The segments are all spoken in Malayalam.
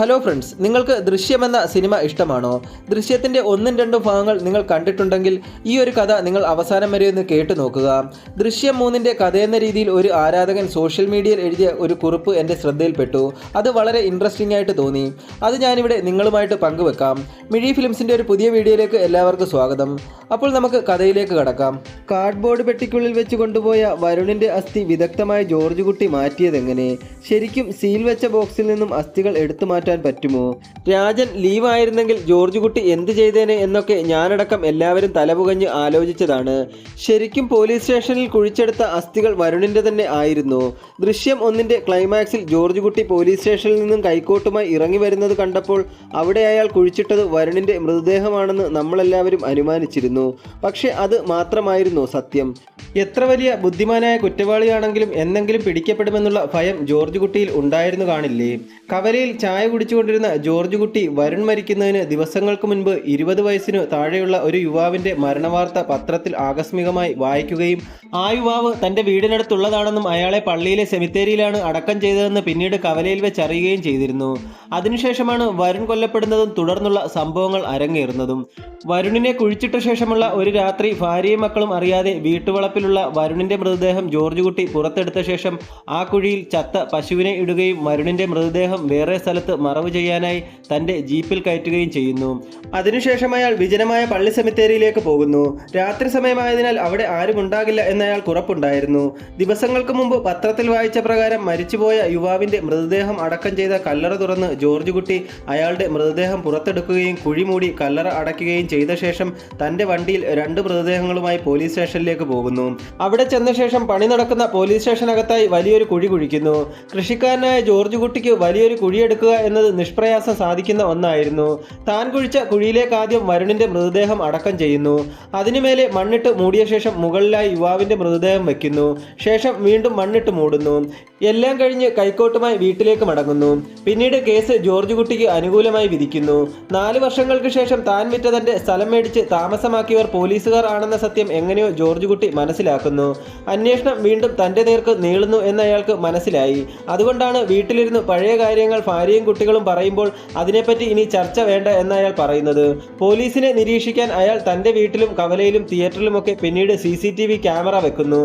ഹലോ ഫ്രണ്ട്സ് നിങ്ങൾക്ക് ദൃശ്യം എന്ന സിനിമ ഇഷ്ടമാണോ? ദൃശ്യത്തിന്റെ ഒന്നും രണ്ടും ഭാഗങ്ങൾ നിങ്ങൾ കണ്ടിട്ടുണ്ടെങ്കിൽ ഈ ഒരു കഥ നിങ്ങൾ അവസാനം വരെ ഒന്ന് കേട്ടു നോക്കുക. ദൃശ്യം മൂന്നിന്റെ കഥയെന്ന രീതിയിൽ ഒരു ആരാധകൻ സോഷ്യൽ മീഡിയയിൽ എഴുതിയ ഒരു കുറിപ്പ് എന്റെ ശ്രദ്ധയിൽപ്പെട്ടു. അത് വളരെ ഇൻട്രസ്റ്റിംഗ് ആയിട്ട് തോന്നി. അത് ഞാനിവിടെ നിങ്ങളുമായിട്ട് പങ്കുവെക്കാം. മിഴി ഫിലിംസിന്റെ ഒരു പുതിയ വീഡിയോയിലേക്ക് എല്ലാവർക്കും സ്വാഗതം. അപ്പോൾ നമുക്ക് കഥയിലേക്ക് കടക്കാം. കാർഡ്ബോർഡ് പെട്ടിക്കുള്ളിൽ വെച്ച് കൊണ്ടുപോയ വരുണിന്റെ അസ്ഥി വിദഗ്ധമായ ജോർജ് കുട്ടി മാറ്റിയതെങ്ങനെ? ശരിക്കും സീൽ വെച്ച ബോക്സിൽ നിന്നും അസ്ഥികൾ എടുത്തു പറ്റുമോ? രാജൻ ലീവായിരുന്നെങ്കിൽ ജോർജ് കുട്ടി എന്ത് ചെയ്തേനെ എന്നൊക്കെ ഞാനടക്കം എല്ലാവരും തലപുകഞ്ഞ് ആലോചിച്ചതാണ്. ശരിക്കും പോലീസ് സ്റ്റേഷനിൽ കുഴിച്ചെടുത്ത അസ്ഥികൾ വരുണിന്റെ തന്നെ ആയിരുന്നു. ദൃശ്യം ഒന്നിന്റെ ക്ലൈമാക്സിൽ ജോർജ് കുട്ടി പോലീസ് സ്റ്റേഷനിൽ നിന്നും കൈക്കോട്ടുമായി ഇറങ്ങി വരുന്നത് കണ്ടപ്പോൾ അവിടെ അയാൾ കുഴിച്ചിട്ടത് വരുണിന്റെ മൃതദേഹമാണെന്ന് നമ്മളെല്ലാവരും അനുമാനിച്ചിരുന്നു. പക്ഷേ അത് മാത്രമായിരുന്നു സത്യം. എത്ര വലിയ ബുദ്ധിമാനായ കുറ്റവാളിയാണെങ്കിലും എന്തെങ്കിലും പിടിക്കപ്പെടുമെന്നുള്ള ഭയം ജോർജ് കുട്ടിയിൽ ഉണ്ടായിരുന്നു കാണില്ലേ? കവലയിൽ ചായ കുടിച്ചുകൊണ്ടിരുന്ന ജോർജ് കുട്ടി വരുൺ മരിക്കുന്നതിന് ദിവസങ്ങൾക്ക് മുൻപ് ഇരുപത് വയസ്സിനു താഴെയുള്ള ഒരു യുവാവിന്റെ മരണവാർത്ത പത്രത്തിൽ ആകസ്മികമായി വായിക്കുകയും ആ യുവാവ് തന്റെ വീടിനടുത്തുള്ളതാണെന്നും അയാളെ പള്ളിയിലെ സെമിത്തേരിയിലാണ് അടക്കം ചെയ്തതെന്ന് പിന്നീട് കവലയിൽ വെച്ച് അറിയുകയും ചെയ്തിരുന്നു. അതിനുശേഷമാണ് വരുൺ കൊല്ലപ്പെടുന്നതും തുടർന്നുള്ള സംഭവങ്ങൾ അരങ്ങേറുന്നതും. വരുണിനെ കുഴിച്ചിട്ട ശേഷമുള്ള ഒരു രാത്രി ഭാര്യയും മക്കളും അറിയാതെ വീട്ടുവളപ്പിലുള്ള വരുണിന്റെ മൃതദേഹം ജോർജ് കുട്ടി പുറത്തെടുത്ത ശേഷം ആ കുഴിയിൽ ചത്ത പശുവിനെ ഇടുകയും വരുണിന്റെ മൃതദേഹം വേറെ സ്ഥലത്ത് മറവ് ചെയ്യാനായി തന്റെ ജീപ്പിൽ കയറ്റുകയും ചെയ്യുന്നു. അതിനുശേഷം അയാൾ വിജനമായ പള്ളി സെമിത്തേരിയിലേക്ക് പോകുന്നു. രാത്രി സമയമായതിനാൽ അവിടെ ആരും ഉണ്ടാകില്ല അയാൾക്ക് ഉറപ്പുണ്ടായിരുന്നു. ദിവസങ്ങൾക്ക് മുമ്പ് പത്രത്തിൽ വായിച്ച പ്രകാരം മരിച്ചുപോയ യുവാവിന്റെ മൃതദേഹം അടക്കം ചെയ്ത കല്ലറ തുറന്ന് ജോർജ് കുട്ടി അയാളുടെ മൃതദേഹം പുറത്തെടുക്കുകയും കുഴിമൂടി കല്ലറ അടയ്ക്കുകയും ചെയ്ത ശേഷം തന്റെ വണ്ടിയിൽ രണ്ട് മൃതദേഹങ്ങളുമായി പോലീസ് സ്റ്റേഷനിലേക്ക് പോകുന്നു. അവിടെ ചെന്ന ശേഷം പണി നടക്കുന്ന പോലീസ് സ്റ്റേഷനകത്തായി വലിയൊരു കുഴി കുഴിക്കുന്നു. കൃഷിക്കാരനായ ജോർജ് കുട്ടിക്ക് വലിയൊരു കുഴിയെടുക്കുക എന്നത് നിഷ്പ്രയാസം സാധിക്കുന്ന ഒന്നായിരുന്നു. താൻ കുഴിച്ച കുഴിയിലേക്ക് ആദ്യം വരുണിന്റെ മൃതദേഹം അടക്കം ചെയ്യുന്നു. അതിനുമേലെ മണ്ണിട്ട് മൂടിയ ശേഷം മുകളിലായി യുവാവിന്റെ മൃതദേഹം വയ്ക്കുന്നു. ശേഷം വീണ്ടും മണ്ണിട്ട് മൂടുന്നു. എല്ലാം കഴിഞ്ഞ് കൈക്കോട്ടുമായി വീട്ടിലേക്ക് മടങ്ങുന്നു. പിന്നീട് കേസ് ജോർജ് കുട്ടിക്ക് അനുകൂലമായി വിധിക്കുന്നു. നാല് വർഷങ്ങൾക്ക് ശേഷം താൻ വിറ്റ തന്റെ സ്ഥലം മേടിച്ച് താമസമാക്കിയവർ പോലീസുകാർ ആണെന്ന സത്യം എങ്ങനെയോ ജോർജ് കുട്ടി മനസ്സിലാക്കുന്നു. അന്വേഷണം വീണ്ടും തന്റെ നേർക്ക് നീളുന്നു എന്ന് അയാൾക്ക് മനസ്സിലായി. അതുകൊണ്ടാണ് വീട്ടിലിരുന്ന് പഴയ കാര്യങ്ങൾ ഭാര്യയും കുട്ടികളും പറയുമ്പോൾ അതിനെപ്പറ്റി ഇനി ചർച്ച വേണ്ട എന്ന് അയാൾ പറയുന്നത്. പോലീസിനെ നിരീക്ഷിക്കാൻ അയാൾ തന്റെ വീട്ടിലും കവലയിലും തിയേറ്ററിലുമൊക്കെ പിന്നീട് C C T V camera വെക്കുന്നു.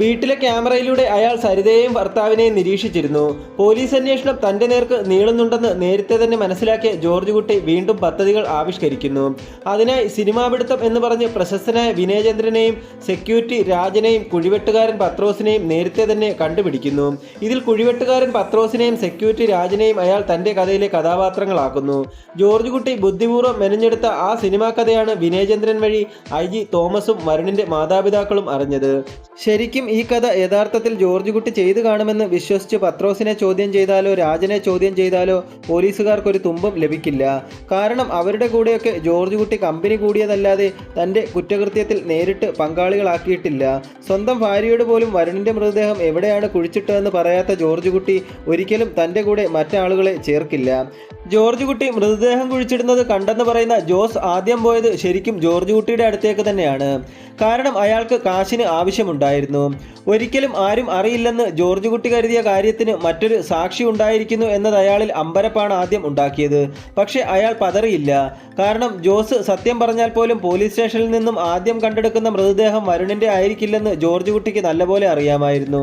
വീട്ടിലെ ക്യാമറയിലൂടെ അയാൾ സരിതയെയും ഭർത്താവിനെയും നിരീക്ഷിച്ചിരുന്നു. പോലീസ് അന്വേഷണം തന്റെ നേർക്ക് നീളുന്നുണ്ടെന്ന് നേരത്തെ തന്നെ മനസ്സിലാക്കിയ ജോർജ് കുട്ടി വീണ്ടും പദ്ധതികൾ ആവിഷ്കരിക്കുന്നു. അതിനായി സിനിമാപിടുത്തം എന്ന് പറഞ്ഞ് പ്രശസ്തനായ വിനയചന്ദ്രനെയും സെക്യൂരിറ്റി രാജനെയും കുഴിവെട്ടുകാരൻ പത്രോസിനെയും നേരത്തെ തന്നെ കണ്ടുപിടിക്കുന്നു. ഇതിൽ കുഴിവെട്ടുകാരൻ പത്രോസിനെയും സെക്യൂരിറ്റി രാജനെയും അയാൾ തന്റെ കഥയിലെ കഥാപാത്രങ്ങളാക്കുന്നു. ജോർജ് കുട്ടി ബുദ്ധിപൂർവം മെനഞ്ഞെടുത്ത ആ സിനിമാ കഥയാണ് വിനയചന്ദ്രൻ വഴി ഐ ജി തോമസും വരുണിന്റെ മാതാപിതാക്കളും അറിഞ്ഞത്. ശരിക്കും ഈ കഥ യഥാർത്ഥത്തിൽ ജോർജ് കുട്ടി ചെയ്തു കാണുമെന്ന് വിശ്വസിച്ച് പത്രോസിനെ ചോദ്യം ചെയ്താലോ രാജനെ ചോദ്യം ചെയ്താലോ പോലീസുകാർക്ക് ഒരു തുമ്പും ലഭിക്കില്ല. കാരണം അവരുടെ കൂടെയൊക്കെ ജോർജ് കുട്ടി കമ്പനി കൂടിയതല്ലാതെ തന്റെ കുറ്റകൃത്യത്തിൽ നേരിട്ട് പങ്കാളികളാക്കിയിട്ടില്ല. സ്വന്തം ഭാര്യയോട് പോലും വരുണിന്റെ മൃതദേഹം എവിടെയാണ് കുഴിച്ചിട്ടതെന്ന് പറയാത്ത ജോർജ് കുട്ടി ഒരിക്കലും തന്റെ കൂടെ മറ്റാളുകളെ ചേർക്കില്ല ജോർജ് കുട്ടി മൃതദേഹം കുഴിച്ചിടുന്നത് കണ്ടെന്ന് പറയുന്ന ജോസ് ആദ്യം പോയത് ശരിക്കും ജോർജ് കുട്ടിയുടെ അടുത്തേക്ക് തന്നെയാണ്. കാരണം അയാൾക്ക് കാശിന് ആവശ്യമുണ്ടായിരുന്നു. ഒരിക്കലും ആരും അറിയില്ലെന്ന് ജോർജ് കുട്ടി കരുതിയ കാര്യത്തിന് മറ്റൊരു സാക്ഷി ഉണ്ടായിരിക്കുന്നു എന്നത് അയാളിൽ അമ്പരപ്പാണ് ആദ്യം ഉണ്ടാക്കിയത്. പക്ഷേ അയാൾ പതറിയില്ല. കാരണം ജോസ് സത്യം പറഞ്ഞാൽ പോലും പോലീസ് സ്റ്റേഷനിൽ നിന്നും ആദ്യം കണ്ടെടുക്കുന്ന മൃതദേഹം വരുണിന്റെ ആയിരിക്കില്ലെന്ന് ജോർജ് കുട്ടിക്ക് നല്ലപോലെ അറിയാമായിരുന്നു.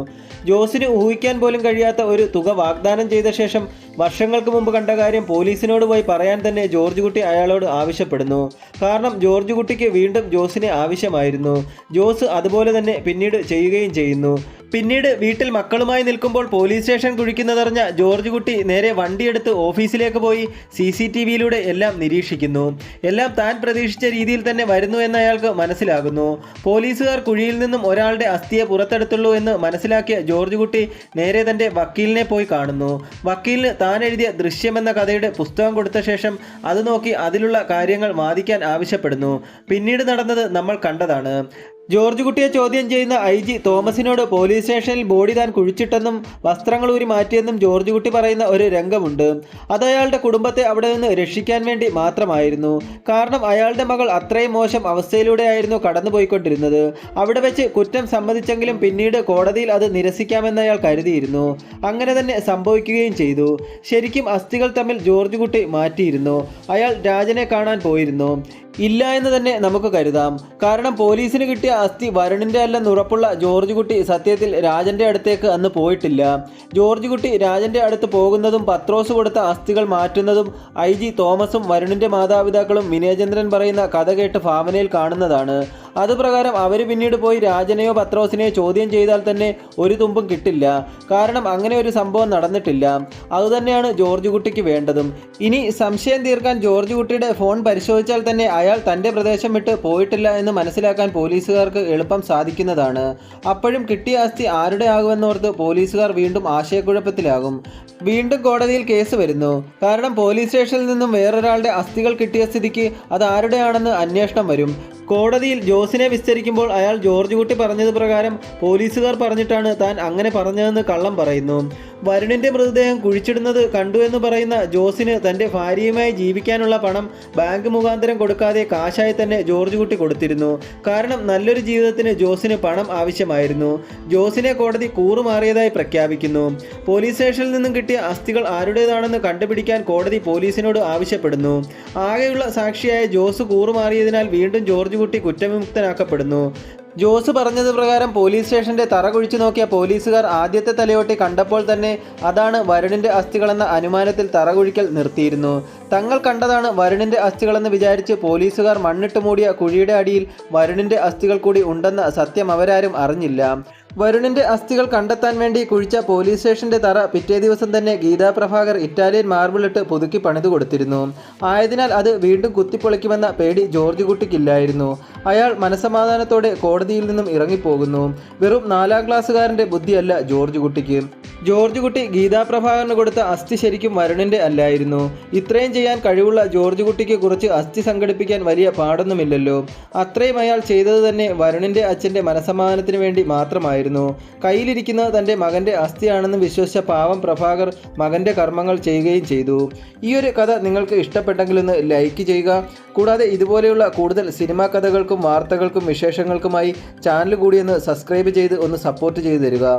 ജോസിന് ഊഹിക്കാൻ പോലും കഴിയാത്ത ഒരു തുക വാഗ്ദാനം ചെയ്ത ശേഷം വർഷങ്ങൾക്ക് മുമ്പ് കണ്ട കാര്യം പോലീസിനോട് പോയി പറയാൻ തന്നെ ജോർജ് കുട്ടി അയാളോട് ആവശ്യപ്പെടുന്നു. കാരണം ജോർജ് കുട്ടിക്ക് വീണ്ടും ജോസിനെ ആവശ്യമായിരുന്നു. ജോസ് അതുപോലെ തന്നെ പിന്നീട് ചെയ്യുകയും ചെയ്യുന്നു. പിന്നീട് വീട്ടിൽ മക്കളുമായി നിൽക്കുമ്പോൾ പോലീസ് സ്റ്റേഷൻ കുഴിക്കുന്നതറിഞ്ഞ ജോർജ് കുട്ടി നേരെ വണ്ടിയെടുത്ത് ഓഫീസിലേക്ക് പോയി സി സി ടി വിയിലൂടെ എല്ലാം നിരീക്ഷിക്കുന്നു. എല്ലാം താൻ പ്രതീക്ഷിച്ച രീതിയിൽ തന്നെ വരുന്നു എന്ന് അയാൾക്ക് മനസ്സിലാകുന്നു. പോലീസുകാർ കുഴിയിൽ നിന്നും ഒരാളുടെ അസ്ഥിയെ പുറത്തെടുത്തുള്ളൂ എന്ന് മനസ്സിലാക്കിയ ജോർജ് കുട്ടി നേരെ തന്റെ വക്കീലിനെ പോയി കാണുന്നു. വക്കീലിന് താൻ എഴുതിയ ദൃശ്യം എന്ന കഥയുടെ പുസ്തകം കൊടുത്ത ശേഷം അത് നോക്കി അതിലുള്ള കാര്യങ്ങൾ വാദിക്കാൻ ആവശ്യപ്പെടുന്നു. പിന്നീട് നടന്നത് നമ്മൾ കണ്ടതാണ്. ജോർജ് കുട്ടിയെ ചോദ്യം ചെയ്യുന്ന ഐ ജി തോമസിനോട് പോലീസ് സ്റ്റേഷനിൽ ബോഡി താൻ കുഴിച്ചിട്ടെന്നും വസ്ത്രങ്ങൾ ഊരി മാറ്റിയെന്നും ജോർജ് കുട്ടി പറയുന്ന ഒരു രംഗമുണ്ട്. അത് അയാളുടെ കുടുംബത്തെ അവിടെ നിന്ന് രക്ഷിക്കാൻ വേണ്ടി മാത്രമായിരുന്നു. കാരണം അയാളുടെ മകൾ അത്രയും മോശം അവസ്ഥയിലൂടെയായിരുന്നു കടന്നുപോയിക്കൊണ്ടിരുന്നത്. അവിടെ വെച്ച് കുറ്റം സമ്മതിച്ചെങ്കിലും പിന്നീട് കോടതിയിൽ അത് നിരസിക്കാമെന്ന് അയാൾ കരുതിയിരുന്നു. അങ്ങനെ തന്നെ സംഭവിക്കുകയും ചെയ്തു. ശരിക്കും അസ്ഥികൾ തമ്മിൽ ജോർജ് കുട്ടി മാറ്റിയിരുന്നു. അയാൾ രാജനെ കാണാൻ പോയിരുന്നു. ഇല്ല എന്ന് തന്നെ നമുക്ക് കരുതാം. കാരണം പോലീസിന് കിട്ടിയ അസ്ഥി വരുണിന്റെ അല്ലെന്ന് ഉറപ്പുള്ള ജോർജ് കുട്ടി സത്യത്തിൽ രാജന്റെ അടുത്തേക്ക് അന്ന് പോയിട്ടില്ല. ജോർജ് കുട്ടി രാജന്റെ അടുത്ത് പോകുന്നതും പത്രോസ് കൊടുത്ത അസ്ഥികൾ മാറ്റുന്നതും ഐ ജി തോമസും വരുണിന്റെ മാതാപിതാക്കളും വിനയചന്ദ്രൻ പറയുന്ന കഥ കേട്ട് ഭാവനയിൽ കാണുന്നതാണ്. അതുപ്രകാരം അവർ പിന്നീട് പോയി രാജനെയോ പത്രോസിനെയോ ചോദ്യം ചെയ്താൽ തന്നെ ഒരു തുമ്പും കിട്ടില്ല. കാരണം അങ്ങനെ ഒരു സംഭവം നടന്നിട്ടില്ല. അതുതന്നെയാണ് ജോർജ് കുട്ടിക്ക് വേണ്ടതും. ഇനി സംശയം തീർക്കാൻ ജോർജ് കുട്ടിയുടെ ഫോൺ പരിശോധിച്ചാൽ തന്നെ അയാൾ തന്റെ പ്രദേശം വിട്ട് പോയിട്ടില്ല എന്ന് മനസ്സിലാക്കാൻ പോലീസുകാർക്ക് എളുപ്പം സാധിക്കുന്നതാണ്. അപ്പോഴും കിട്ടിയ ആസ്തി ആരുടെ ആകുമെന്നോർത്ത് പോലീസുകാർ വീണ്ടും ആശയക്കുഴപ്പത്തിലാകും. വീണ്ടും കോടതിയിൽ കേസ് വരുന്നു. കാരണം പോലീസ് സ്റ്റേഷനിൽ നിന്നും വേറൊരാളുടെ അസ്ഥികൾ കിട്ടിയ സ്ഥിതിക്ക് അത് ആരുടെയാണെന്ന് അന്വേഷണം വരും. കോടതിയിൽ ജോസിനെ വിസ്തരിക്കുമ്പോൾ അയാൾ ജോർജ് കുട്ടി പറഞ്ഞത് പ്രകാരം പോലീസുകാർ പറഞ്ഞിട്ടാണ് താൻ അങ്ങനെ പറഞ്ഞതെന്ന് കള്ളം പറയുന്നു. വരുണിന്റെ മൃതദേഹം കുഴിച്ചിടുന്നത് കണ്ടു എന്ന് പറയുന്ന ജോസിന് തന്റെ ഭാര്യയുമായി ജീവിക്കാനുള്ള പണം ബാങ്ക് മുഖാന്തരം കൊടുക്കാതെ കാശായി തന്നെ ജോർജ് കുട്ടി കൊടുത്തിരുന്നു. കാരണം നല്ലൊരു ജീവിതത്തിന് ജോസിന് പണം ആവശ്യമായിരുന്നു. ജോസിനെ കോടതി കൂറുമാറിയതായി പ്രഖ്യാപിക്കുന്നു. പോലീസ് സ്റ്റേഷനിൽ നിന്നും കിട്ടിയ അസ്ഥികൾ ആരുടേതാണെന്ന് കണ്ടുപിടിക്കാൻ കോടതി പോലീസിനോട് ആവശ്യപ്പെടുന്നു. ആകെയുള്ള സാക്ഷിയായ ജോസ് കൂറുമാറിയതിനാൽ വീണ്ടും ജോർജ് കുട്ടി കുറ്റവിമുക്തനാക്കപ്പെടുന്നു. ജോസ് പറഞ്ഞത് പ്രകാരം പോലീസ് സ്റ്റേഷന്റെ തറ കുഴിച്ചു നോക്കിയ പോലീസുകാർ ആദ്യത്തെ തലയോട്ടി കണ്ടപ്പോൾ തന്നെ അതാണ് വരുണിന്റെ അസ്ഥികളെന്ന അനുമാനത്തിൽ തറ കുഴിക്കൽ നിർത്തിയിരുന്നു. തങ്ങൾ കണ്ടതാണ് വരുണിന്റെ അസ്ഥികളെന്ന് വിചാരിച്ച് പോലീസുകാർ മണ്ണിട്ട് മൂടിയ കുഴിയുടെ അടിയിൽ വരുണിന്റെ അസ്ഥികൾ കൂടി ഉണ്ടെന്ന സത്യം അവരാരും അറിഞ്ഞില്ല. വരുണിന്റെ അസ്ഥികൾ കണ്ടെത്താൻ വേണ്ടി കുഴിച്ച പോലീസ് സ്റ്റേഷന്റെ തറ പിറ്റേ ദിവസം തന്നെ ഗീതാ പ്രഭാകർ ഇറ്റാലിയൻ മാർബിളിട്ട് പുതുക്കി പണിതു കൊടുത്തിരുന്നു. ആയതിനാൽ അത് വീണ്ടും കുത്തിപ്പൊളിക്കുമെന്ന പേടി ജോർജ് കുട്ടിക്കില്ലായിരുന്നു. അയാൾ മനസമാധാനത്തോടെ കോടതിയിൽ നിന്നും ഇറങ്ങിപ്പോകുന്നു. വെറും നാലാം ക്ലാസ്സുകാരന്റെ ബുദ്ധിയല്ല ജോർജ് കുട്ടിക്ക്. ജോർജ് കുട്ടി ഗീതാ പ്രഭാകറിന് കൊടുത്ത അസ്ഥി ശരിക്കും വരുണിന്റെ അല്ലായിരുന്നു. ഇത്രയും ചെയ്യാൻ കഴിവുള്ള ജോർജ് കുട്ടിക്ക് കുറച്ച് അസ്ഥി സംഘടിപ്പിക്കാൻ വലിയ പാടൊന്നുമില്ലല്ലോ. അത്രയും അയാൾ ചെയ്തത് തന്നെ വരുണിന്റെ അച്ഛന്റെ മനസമാധാനത്തിന് വേണ്ടി മാത്രമായിരുന്നു. കയ്യിലിരിക്കുന്നത് തന്റെ മകന്റെ അസ്ഥിയാണെന്ന് വിശ്വസിച്ച പാവം പ്രഭാകർ മകന്റെ കർമ്മങ്ങൾ ചെയ്യുകയും ചെയ്തു. ഈ ഒരു കഥ നിങ്ങൾക്ക് ഇഷ്ടപ്പെട്ടെങ്കിൽ ഒന്ന് ലൈക്ക് ചെയ്യുക. കൂടാതെ ഇതുപോലെയുള്ള കൂടുതൽ സിനിമാ കഥകൾക്കും വാർത്തകൾക്കും വിശേഷങ്ങൾക്കുമായി ചാനൽ കൂടി ഒന്ന് സബ്സ്ക്രൈബ് ചെയ്ത് ഒന്ന് സപ്പോർട്ട് ചെയ്തു തരിക.